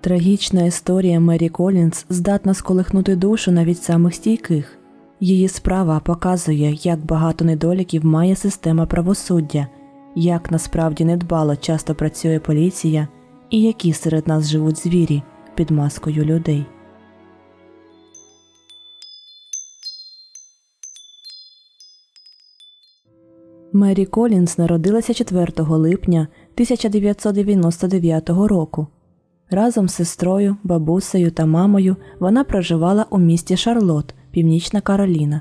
Трагічна історія Мері Колінс здатна сколихнути душу навіть самих стійких. Її справа показує, як багато недоліків має система правосуддя, як насправді недбало часто працює поліція і які серед нас живуть звірі під маскою людей. Мері Колінс народилася 4 липня 1999 року. Разом з сестрою, бабусею та мамою вона проживала у місті Шарлот, Північна Кароліна.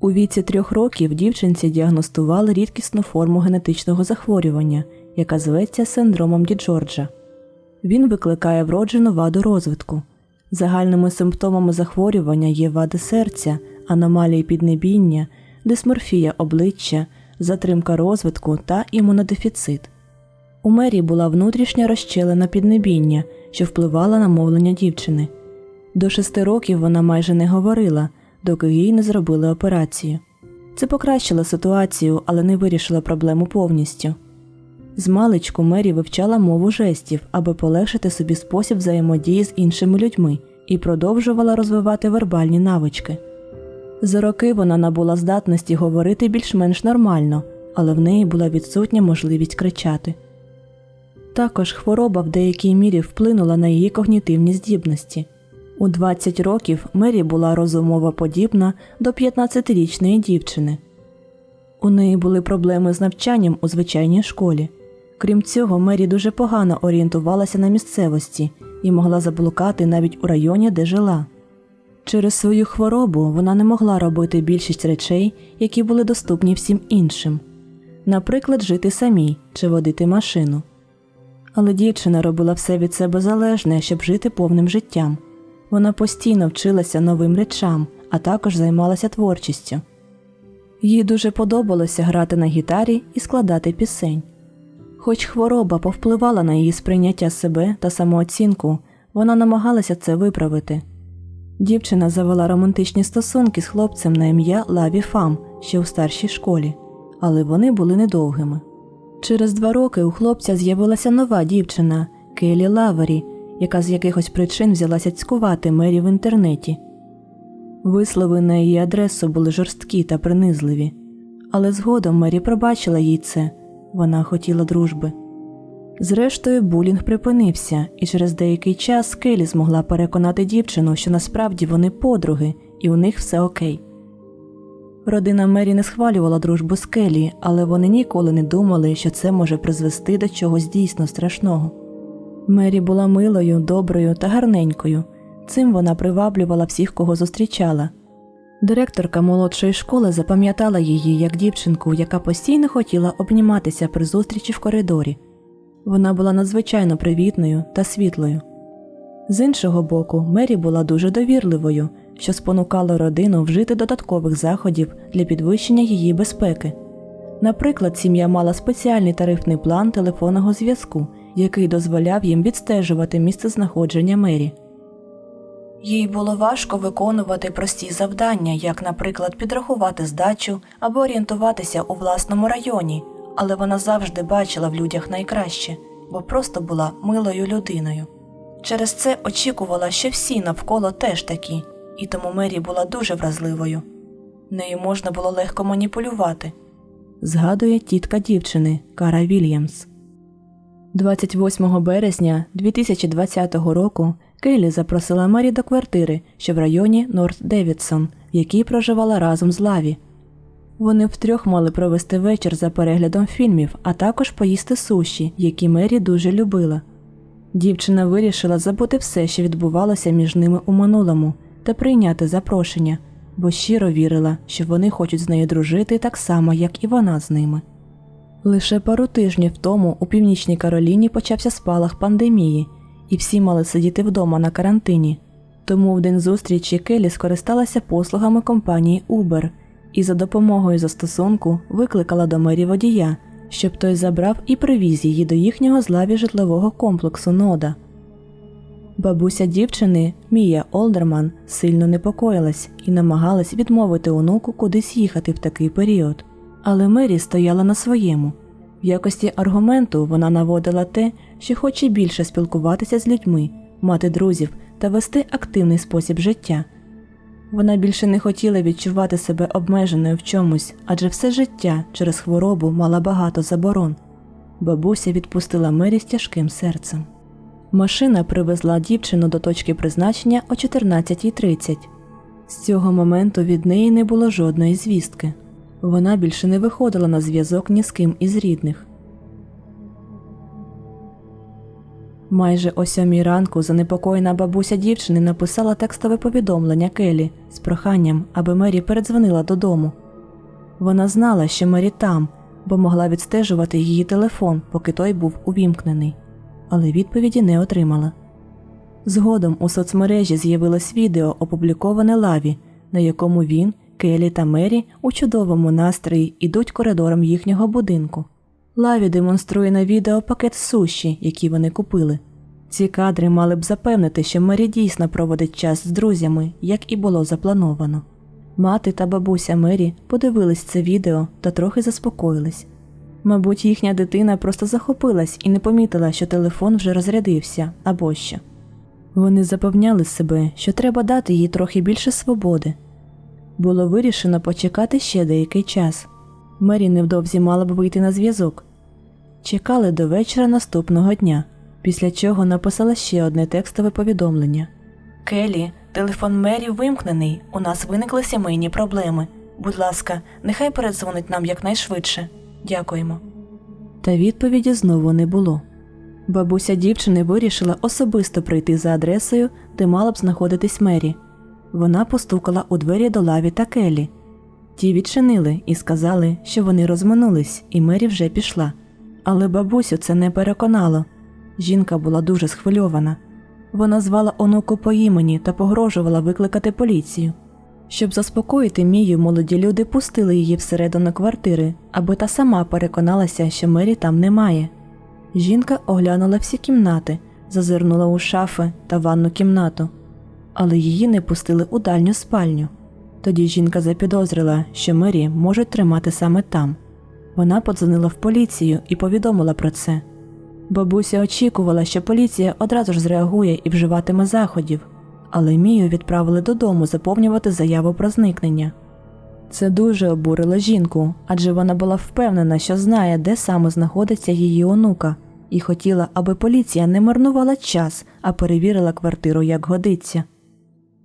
У віці трьох років дівчинці діагностували рідкісну форму генетичного захворювання, яка зветься синдромом Ді Джорджа. Він викликає вроджену ваду розвитку. Загальними симптомами захворювання є вади серця, аномалії піднебіння, дисморфія обличчя, затримка розвитку та імунодефіцит. У Мері була внутрішня розщелена піднебіння, що впливала на мовлення дівчини. До шести років вона майже не говорила, доки їй не зробили операцію. Це покращило ситуацію, але не вирішило проблему повністю. Змалечку Мері вивчала мову жестів, аби полегшити собі спосіб взаємодії з іншими людьми і продовжувала розвивати вербальні навички. За роки вона набула здатності говорити більш-менш нормально, але в неї була відсутня можливість кричати. Також хвороба в деякій мірі вплинула на її когнітивні здібності. У 20 років Мері була розумово подібна до 15-річної дівчини. У неї були проблеми з навчанням у звичайній школі. Крім цього, Мері дуже погано орієнтувалася на місцевості і могла заблукати навіть у районі, де жила. Через свою хворобу вона не могла робити більшість речей, які були доступні всім іншим, наприклад, жити самій чи водити машину. Але дівчина робила все від себе залежне, щоб жити повним життям. Вона постійно вчилася новим речам, а також займалася творчістю. Їй дуже подобалося грати на гітарі і складати пісень. Хоч хвороба повпливала на її сприйняття себе та самооцінку, вона намагалася це виправити. Дівчина завела романтичні стосунки з хлопцем на ім'я Лаві Фам ще у старшій школі, але вони були недовгими. Через два роки у хлопця з'явилася нова дівчина Келі Лавері, яка з якихось причин взялася цькувати Мері в інтернеті. Вислови на її адресу були жорсткі та принизливі, але згодом Мері пробачила їй це вона хотіла дружби. Зрештою, булінг припинився, і через деякий час Келі змогла переконати дівчину, що насправді вони подруги, і у них все окей. Родина Мері не схвалювала дружбу з Келі, але вони ніколи не думали, що це може призвести до чогось дійсно страшного. Мері була милою, доброю та гарненькою. Цим вона приваблювала всіх, кого зустрічала. Директорка молодшої школи запам'ятала її як дівчинку, яка постійно хотіла обніматися при зустрічі в коридорі. Вона була надзвичайно привітною та світлою. З іншого боку, Мері була дуже довірливою, що спонукало родину вжити додаткових заходів для підвищення її безпеки. Наприклад, сім'я мала спеціальний тарифний план телефонного зв'язку, який дозволяв їм відстежувати місце знаходження Мері. Їй було важко виконувати прості завдання, як, наприклад, підрахувати здачу або орієнтуватися у власному районі, але вона завжди бачила в людях найкраще, бо просто була милою людиною. Через це очікувала, що всі навколо теж такі, і тому Мері була дуже вразливою. Нею можна було легко маніпулювати, згадує тітка дівчини Кара Вільямс. 28 березня 2020 року Кейлі запросила Мері до квартири, що в районі Норт Девідсон, в якій проживала разом з Лаві. Вони втрьох мали провести вечір за переглядом фільмів, а також поїсти суші, які Мері дуже любила. Дівчина вирішила забути все, що відбувалося між ними у минулому, та прийняти запрошення, бо щиро вірила, що вони хочуть з нею дружити так само, як і вона з ними. Лише пару тижнів тому у північній Кароліні почався спалах пандемії, і всі мали сидіти вдома на карантині. Тому в день зустрічі Келі скористалася послугами компанії Uber і за допомогою застосунку викликала до мері водія, щоб той забрав і привіз її до їхнього злаві житлового комплексу Нода. Бабуся дівчини Мія Олдерман сильно непокоїлась і намагалась відмовити онуку кудись їхати в такий період. Але Мері стояла на своєму. В якості аргументу вона наводила те, що хоче більше спілкуватися з людьми, мати друзів та вести активний спосіб життя. Вона більше не хотіла відчувати себе обмеженою в чомусь, адже все життя через хворобу мала багато заборон. Бабуся відпустила Мері з тяжким серцем. Машина привезла дівчину до точки призначення о 14.30. З цього моменту від неї не було жодної звістки. Вона більше не виходила на зв'язок ні з ким із рідних. Майже о сьомій ранку занепокоєна бабуся дівчини написала текстове повідомлення Келі з проханням, аби Мері передзвонила додому. Вона знала, що Мері там, бо могла відстежувати її телефон, поки той був увімкнений, але відповіді не отримала. Згодом у соцмережі з'явилось відео, опубліковане лаві, на якому він, Келі та Мері у чудовому настрої ідуть коридором їхнього будинку. Лаві демонструє на відео пакет суші, які вони купили. Ці кадри мали б запевнити, що Мері дійсно проводить час з друзями, як і було заплановано. Мати та бабуся Мері подивились це відео та трохи заспокоїлись. Мабуть, їхня дитина просто захопилась і не помітила, що телефон вже розрядився або що. Вони запевняли себе, що треба дати їй трохи більше свободи. Було вирішено почекати ще деякий час. Мері невдовзі мала б вийти на зв'язок. Чекали до вечора наступного дня, після чого написала ще одне текстове повідомлення. Келі, телефон Мері вимкнений. У нас виникли сімейні проблеми. Будь ласка, нехай передзвонить нам якнайшвидше. Дякуємо. Та відповіді знову не було. Бабуся дівчини вирішила особисто прийти за адресою, де мала б знаходитись Мері. Вона постукала у двері до лаві та Келі. Ті відчинили і сказали, що вони розминулись, і Мері вже пішла. Але бабусю це не переконало. Жінка була дуже схвильована. Вона звала онуку по імені та погрожувала викликати поліцію. Щоб заспокоїти Мію, молоді люди пустили її всередину квартири, аби та сама переконалася, що Мері там немає. Жінка оглянула всі кімнати, зазирнула у шафи та ванну кімнату, але її не пустили у дальню спальню. Тоді жінка запідозрила, що Мері можуть тримати саме там. Вона подзвонила в поліцію і повідомила про це. Бабуся очікувала, що поліція одразу ж зреагує і вживатиме заходів, але Мію відправили додому заповнювати заяву про зникнення. Це дуже обурило жінку, адже вона була впевнена, що знає, де саме знаходиться її онука, і хотіла, аби поліція не марнувала час, а перевірила квартиру як годиться.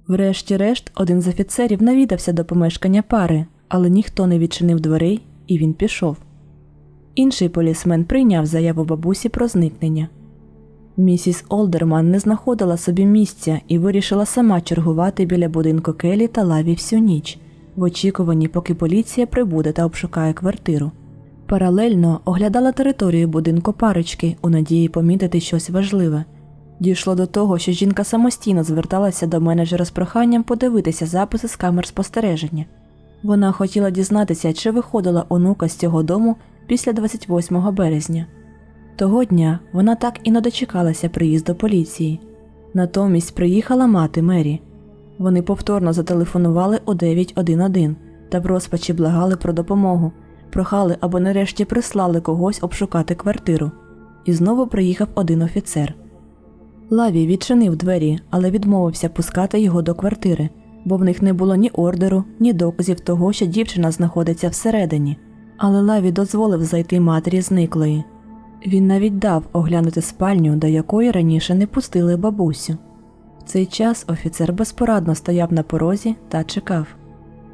Врешті-решт, один з офіцерів навідався до помешкання пари, але ніхто не відчинив дверей, і він пішов. Інший полісмен прийняв заяву бабусі про зникнення. Місіс Олдерман не знаходила собі місця і вирішила сама чергувати біля будинку Келі та лаві всю ніч, в очікуванні, поки поліція прибуде та обшукає квартиру. Паралельно оглядала територію будинку парочки у надії помітити щось важливе. Дійшло до того, що жінка самостійно зверталася до менеджера з проханням подивитися записи з камер спостереження. Вона хотіла дізнатися, чи виходила онука з цього дому після 28 березня. Того дня вона так і не дочекалася приїзду поліції. Натомість приїхала мати Мері. Вони повторно зателефонували у 911 та в розпачі благали про допомогу, прохали, аби нарешті прислали когось обшукати квартиру. І знову приїхав один офіцер. Лаві відчинив двері, але відмовився пускати його до квартири, бо в них не було ні ордеру, ні доказів того, що дівчина знаходиться всередині. Але Лаві дозволив зайти матері зниклої. Він навіть дав оглянути спальню, до якої раніше не пустили бабусю. В цей час офіцер безпорадно стояв на порозі та чекав.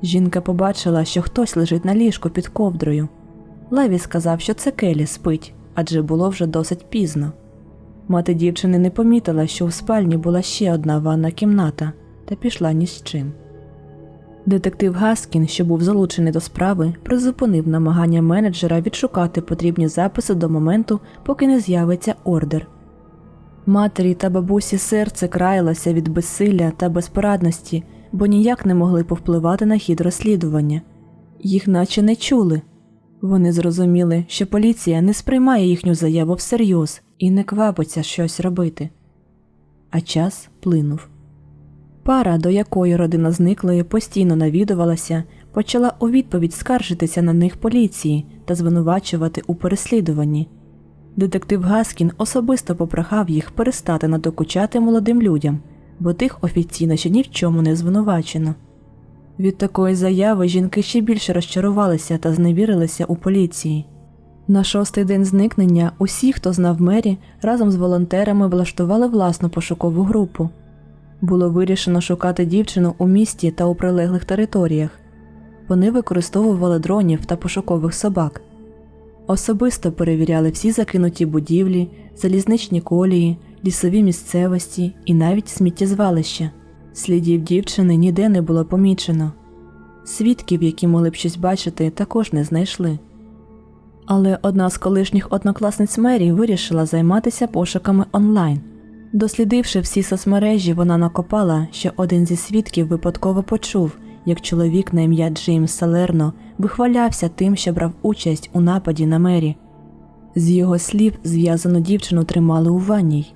Жінка побачила, що хтось лежить на ліжку під ковдрою. Леві сказав, що це Келі спить, адже було вже досить пізно. Мати дівчини не помітила, що у спальні була ще одна ванна кімната, та пішла ні з чим. Детектив Гаскін, що був залучений до справи, призупинив намагання менеджера відшукати потрібні записи до моменту, поки не з'явиться ордер. Матері та бабусі серце краялося від безсилля та безпорадності, бо ніяк не могли повпливати на хід розслідування. Їх наче не чули. Вони зрозуміли, що поліція не сприймає їхню заяву всерйоз і не квапиться щось робити. А час плинув. Пара, до якої родина зниклої постійно навідувалася, почала у відповідь скаржитися на них поліції та звинувачувати у переслідуванні. Детектив Гаскін особисто попрохав їх перестати надокучати молодим людям, бо тих офіційно ще ні в чому не звинувачено. Від такої заяви жінки ще більше розчарувалися та зневірилися у поліції. На шостий день зникнення усі, хто знав Мері, разом з волонтерами влаштували власну пошукову групу. Було вирішено шукати дівчину у місті та у прилеглих територіях. Вони використовували дронів та пошукових собак. Особисто перевіряли всі закинуті будівлі, залізничні колії, лісові місцевості і навіть сміттєзвалища. Слідів дівчини ніде не було помічено. Свідків, які могли б щось бачити, також не знайшли. Але одна з колишніх однокласниць Мері вирішила займатися пошуками онлайн. Дослідивши всі соцмережі, вона накопала, що один зі свідків випадково почув, як чоловік на ім'я Джеймс Салерно вихвалявся тим, що брав участь у нападі на Мері. З його слів, зв'язану дівчину тримали у ванній.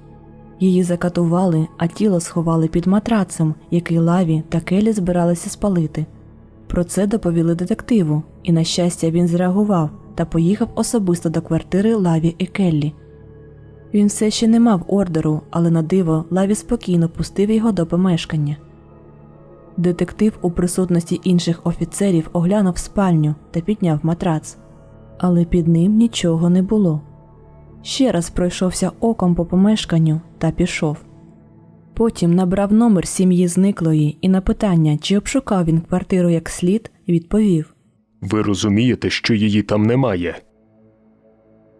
Її закатували, а тіло сховали під матрацем, який лаві та Келі збиралися спалити. Про це доповіли детективу, і, на щастя, він зреагував та поїхав особисто до квартири Лаві і Келлі. Він все ще не мав ордеру, але на диво Лаві спокійно пустив його до помешкання. Детектив у присутності інших офіцерів оглянув спальню та підняв матрац, але під ним нічого не було. Ще раз пройшовся оком по помешканню та пішов. Потім набрав номер сім'ї зниклої і на питання, чи обшукав він квартиру як слід, відповів. Ви розумієте, що її там немає?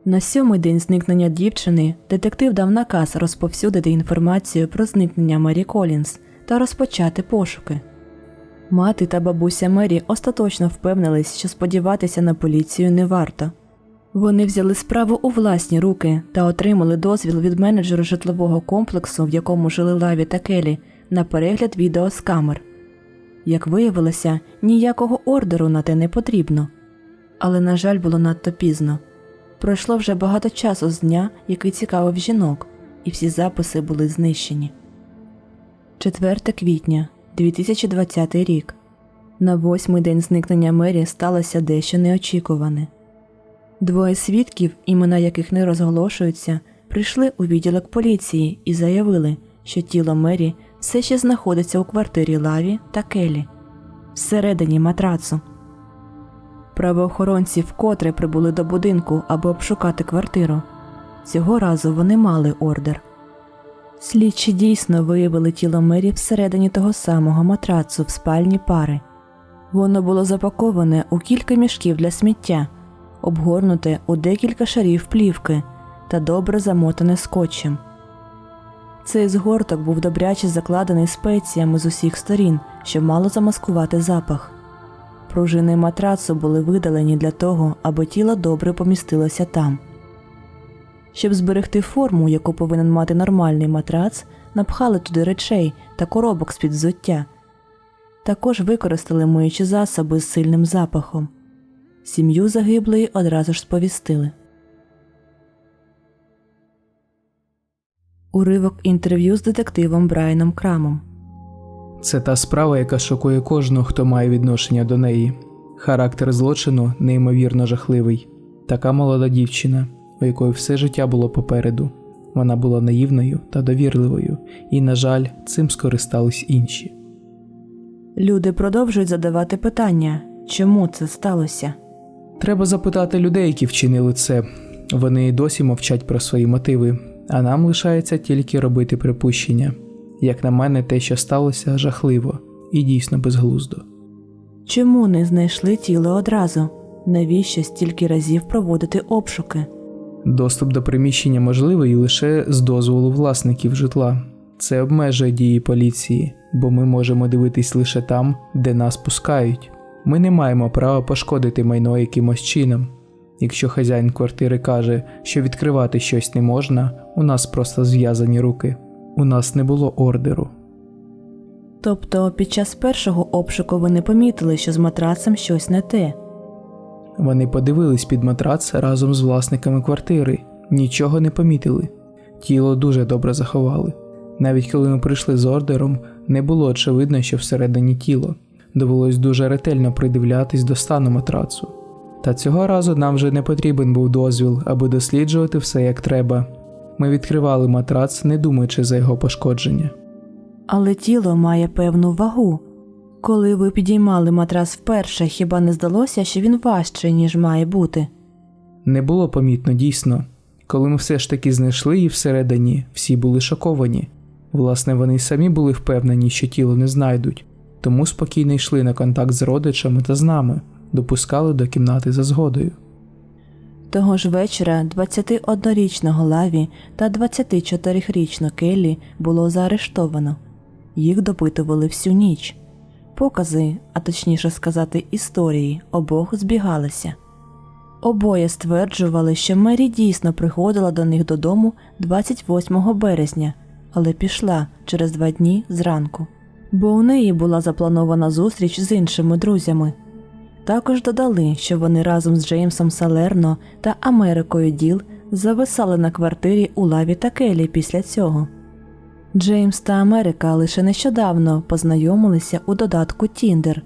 На сьомий день зникнення дівчини детектив дав наказ розповсюдити інформацію про зникнення Мері Колінс та розпочати пошуки. Мати та бабуся Мері остаточно впевнились, що сподіватися на поліцію не варто. Вони взяли справу у власні руки та отримали дозвіл від менеджера житлового комплексу, в якому жили Лаві та Келі, на перегляд відео з камер. Як виявилося, ніякого ордеру на те не потрібно. Але, на жаль, було надто пізно. Пройшло вже багато часу з дня, який цікавив жінок, і всі записи були знищені. 4 квітня 2020 рік. На восьмий день зникнення Мері сталося дещо неочікуване. Двоє свідків, імена яких не розголошуються, прийшли у відділок поліції і заявили, що тіло Мері все ще знаходиться у квартирі Лаві та Келі всередині матрацу. Правоохоронці вкотре прибули до будинку, аби обшукати квартиру. Цього разу вони мали ордер. Слідчі дійсно виявили тіло Мері всередині того самого матрацу в спальні пари. Воно було запаковане у кілька мішків для сміття, обгорнуте у декілька шарів плівки та добре замотане скотчем. Цей згорток був добряче закладений спеціями з усіх сторін, щоб мало замаскувати запах. Пружини матрацу були видалені для того, аби тіло добре помістилося там. Щоб зберегти форму, яку повинен мати нормальний матрац, напхали туди речей та коробок з-під взуття. Також використали миючі засоби з сильним запахом. Сім'ю загиблої одразу ж сповістили. Уривок інтерв'ю з детективом Брайаном Крамом. Це та справа, яка шокує кожного, хто має відношення до неї. Характер злочину неймовірно жахливий. Така молода дівчина, у якої все життя було попереду. Вона була наївною та довірливою, і, на жаль, цим скористались інші. Люди продовжують задавати питання, чому це сталося. Треба запитати людей, які вчинили це. Вони досі мовчать про свої мотиви, а нам лишається тільки робити припущення. Як на мене, те, що сталося, жахливо і дійсно безглуздо. Чому не знайшли тіло одразу? Навіщо стільки разів проводити обшуки? Доступ до приміщення можливий лише з дозволу власників житла. Це обмежує дії поліції, бо ми можемо дивитись лише там, де нас пускають. Ми не маємо права пошкодити майно якимось чином. Якщо хазяїн квартири каже, що відкривати щось не можна, у нас просто зв'язані руки. У нас не було ордеру. Тобто під час першого обшуку ви не помітили, що з матрацем щось не те. Вони подивились під матрац разом з власниками квартири, нічого не помітили. Тіло дуже добре заховали. Навіть коли ми прийшли з ордером, не було очевидно, що всередині тіло. Довелось дуже ретельно придивлятись до стану матрацу. Та цього разу нам вже не потрібен був дозвіл, аби досліджувати все як треба. Ми відкривали матрац, не думаючи за його пошкодження. Але тіло має певну вагу. Коли ви підіймали матрас вперше, хіба не здалося, що він важчий, ніж має бути? Не було помітно дійсно. Коли ми все ж таки знайшли її всередині, всі були шоковані. Власне, вони й самі були впевнені, що тіло не знайдуть, тому спокійно йшли на контакт з родичами та з нами, допускали до кімнати за згодою. Того ж вечора 21-річного Лаві та 24-річну Келлі було заарештовано. Їх допитували всю ніч. Покази, а точніше сказати, історії обох збігалися. Обоє стверджували, що Мері дійсно приходила до них додому 28 березня, але пішла через два дні зранку, бо у неї була запланована зустріч з іншими друзями. Також додали, що вони разом з Джеймсом Салерно та Америкою Діл зависали на квартирі у Лаві та Келі після цього. Джеймс та Америка лише нещодавно познайомилися у додатку Тіндер,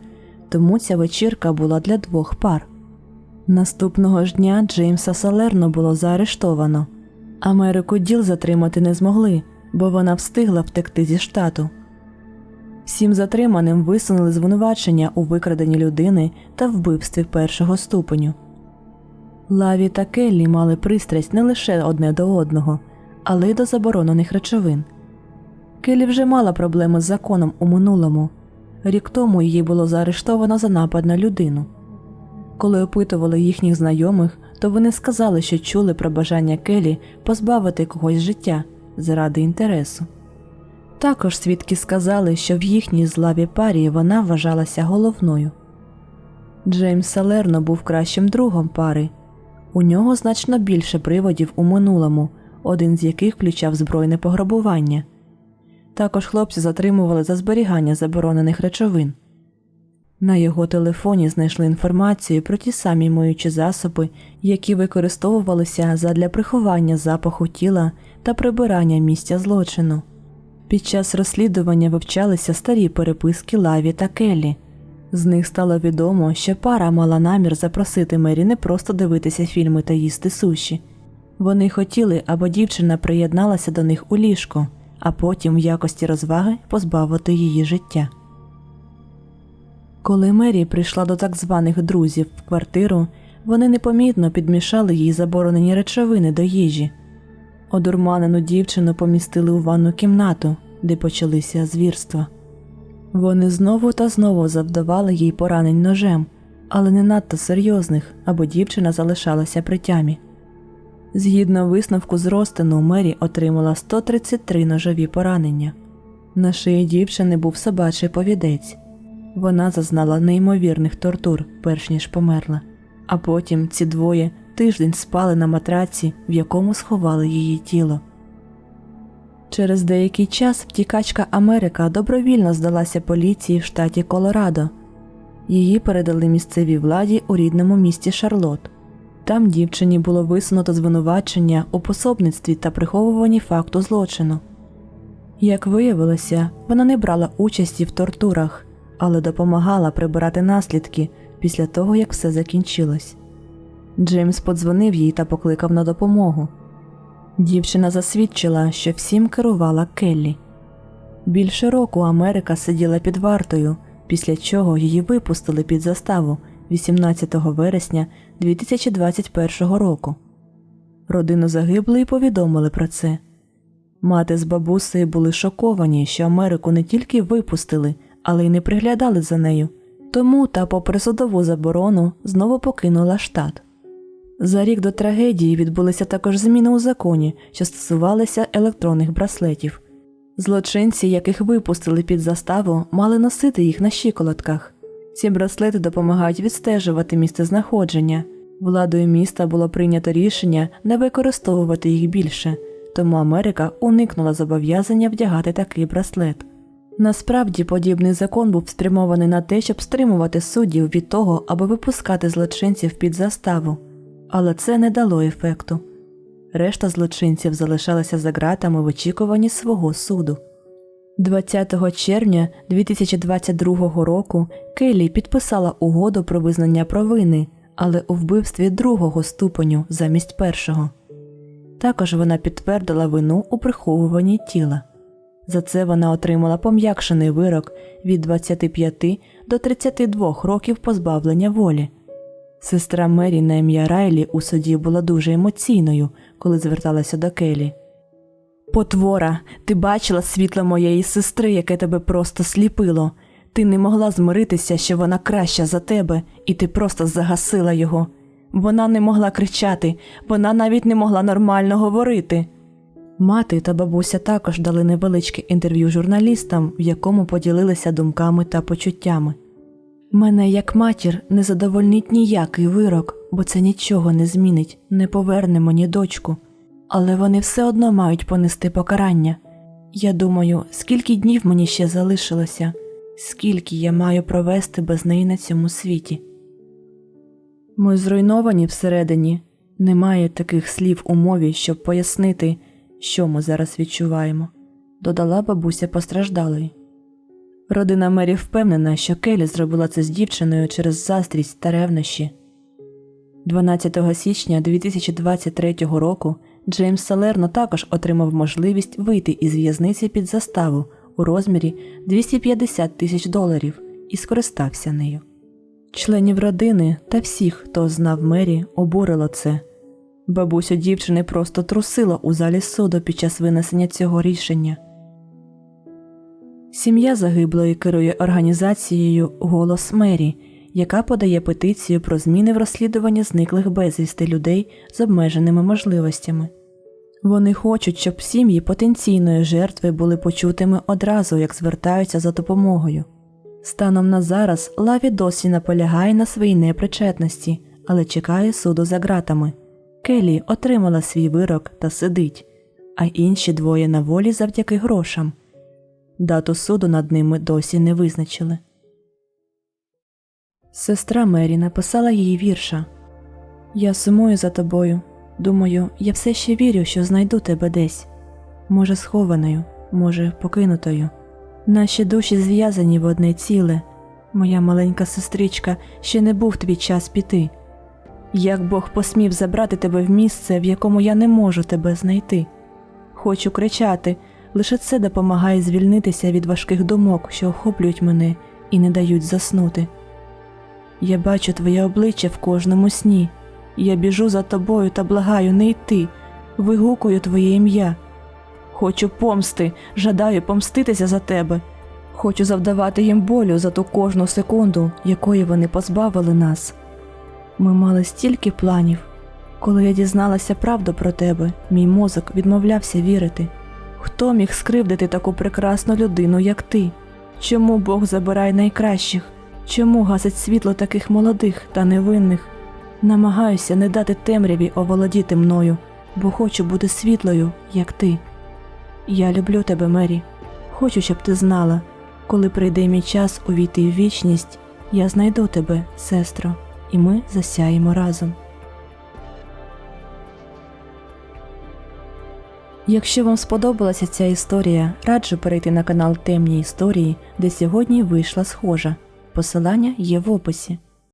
тому ця вечірка була для двох пар. Наступного ж дня Джеймса Салерно було заарештовано. Америку Діл затримати не змогли, бо вона встигла втекти зі штату. Всім затриманим висунули звинувачення у викраденні людини та вбивстві першого ступеню. Лаві та Келлі мали пристрасть не лише одне до одного, але й до заборонених речовин. Келлі вже мала проблеми з законом у минулому. Рік тому її було заарештовано за напад на людину. Коли опитували їхніх знайомих, то вони сказали, що чули про бажання Келлі позбавити когось життя заради інтересу. Також свідки сказали, що в їхній злаві парі вона вважалася головною. Джеймс Салерно був кращим другом пари. У нього значно більше приводів у минулому, один з яких включав збройне пограбування. Також хлопці затримували за зберігання заборонених речовин. На його телефоні знайшли інформацію про ті самі миючі засоби, які використовувалися задля приховання запаху тіла та прибирання місця злочину. Під час розслідування вивчалися старі переписки Лаві та Келлі. З них стало відомо, що пара мала намір запросити Мері не просто дивитися фільми та їсти суші. Вони хотіли, аби дівчина приєдналася до них у ліжко, а потім в якості розваги позбавити її життя. Коли Мері прийшла до так званих друзів в квартиру, вони непомітно підмішали їй заборонені речовини до їжі. Одурманену дівчину помістили у ванну кімнату, де почалися звірства. Вони знову та знову завдавали їй поранень ножем, але не надто серйозних, або дівчина залишалася при тямі. Згідно висновку з розтину, Мері отримала 133 ножові поранення. На шиї дівчини був собачий повідець. Вона зазнала неймовірних тортур, перш ніж померла. А потім ці двоє тиждень спали на матраці, в якому сховали її тіло. Через деякий час втікачка Америка добровільно здалася поліції в штаті Колорадо. Її передали місцевій владі у рідному місті Шарлот. Там дівчині було висунуто звинувачення у пособництві та приховуванні факту злочину. Як виявилося, вона не брала участі в тортурах, але допомагала прибирати наслідки після того, як все закінчилось. Джеймс подзвонив їй та покликав на допомогу. Дівчина засвідчила, що всім керувала Келлі. Більше року Америка сиділа під вартою, після чого її випустили під заставу 18 вересня 2021 року. Родину загиблої повідомили про це. Мати з бабусею були шоковані, що Америку не тільки випустили, але й не приглядали за нею. Тому та, попри судову заборону, знову покинула штат. За рік до трагедії відбулися також зміни у законі, що стосувалися електронних браслетів. Злочинці, яких випустили під заставу, мали носити їх на щиколотках. Ці браслети допомагають відстежувати місце знаходження. Владою міста було прийнято рішення не використовувати їх більше, тому Америка уникнула зобов'язання вдягати такий браслет. Насправді подібний закон був спрямований на те, щоб стримувати суддів від того, аби випускати злочинців під заставу, але це не дало ефекту. Решта злочинців залишалася за ґратами в очікуванні свого суду. 20 червня 2022 року Келлі підписала угоду про визнання провини, але у вбивстві другого ступеню замість першого. Також вона підтвердила вину у приховуванні тіла. За це вона отримала пом'якшений вирок від 25 до 32 років позбавлення волі. Сестра Мері на ім'я Райлі у суді була дуже емоційною, коли зверталася до Келі. Потвора, ти бачила світло моєї сестри, яке тебе просто сліпило. Ти не могла змиритися, що вона краща за тебе, і ти просто загасила його. Вона не могла кричати, вона навіть не могла нормально говорити. Мати та бабуся також дали невеличке інтерв'ю журналістам, в якому поділилися думками та почуттями. Мене, як матір, не задовольнить ніякий вирок, бо це нічого не змінить, не поверне мені дочку. Але вони все одно мають понести покарання. Я думаю, скільки днів мені ще залишилося, скільки я маю провести без неї на цьому світі. Ми зруйновані всередині, немає таких слів у мові, щоб пояснити, що ми зараз відчуваємо, додала бабуся постраждалої. Родина Мері впевнена, що Келі зробила це з дівчиною через заздрість та ревнощі. 12 січня 2023 року Джеймс Салерно також отримав можливість вийти із в'язниці під заставу у розмірі 250 тисяч доларів і скористався нею. Членів родини та всіх, хто знав Мері, обурило це. Бабусю дівчини просто трусила у залі суду під час винесення цього рішення. Сім'я загиблої керує організацією Голос Мері, яка подає петицію про зміни в розслідуванні зниклих безвісти людей з обмеженими можливостями. Вони хочуть, щоб сім'ї потенційної жертви були почутими одразу, як звертаються за допомогою. Станом на зараз Лаві досі наполягає на своїй непричетності, але чекає суду за ґратами. Келі отримала свій вирок та сидить, а інші двоє на волі завдяки грошам. Дату суду над ними досі не визначили. Сестра Мері написала їй вірша Я сумую за тобою. Думаю, я все ще вірю, що знайду тебе десь. Може, схованою, може, покинутою. Наші душі зв'язані в одне ціле. Моя маленька сестричка ще не був твій час піти. Як Бог посмів забрати тебе в місце, в якому я не можу тебе знайти. Хочу кричати, лише це допомагає звільнитися від важких думок, що охоплюють мене і не дають заснути. Я бачу твоє обличчя в кожному сні. Я біжу за тобою та благаю не йти, вигукую твоє ім'я. Хочу помсти, жадаю помститися за тебе. Хочу завдавати їм болю за ту кожну секунду, якої вони позбавили нас. Ми мали стільки планів. Коли я дізналася правду про тебе, мій мозок відмовлявся вірити. Хто міг скривдити таку прекрасну людину, як ти? Чому Бог забирає найкращих? Чому гасить світло таких молодих та невинних? Намагаюся не дати темряві оволодіти мною, бо хочу бути світлою, як ти. Я люблю тебе, Мері. Хочу, щоб ти знала, коли прийде мій час увійти в вічність, я знайду тебе, сестро, і ми засяємо разом. Якщо вам сподобалася ця історія, раджу перейти на канал Темні Історії, де сьогодні вийшла схожа. Посилання є в описі.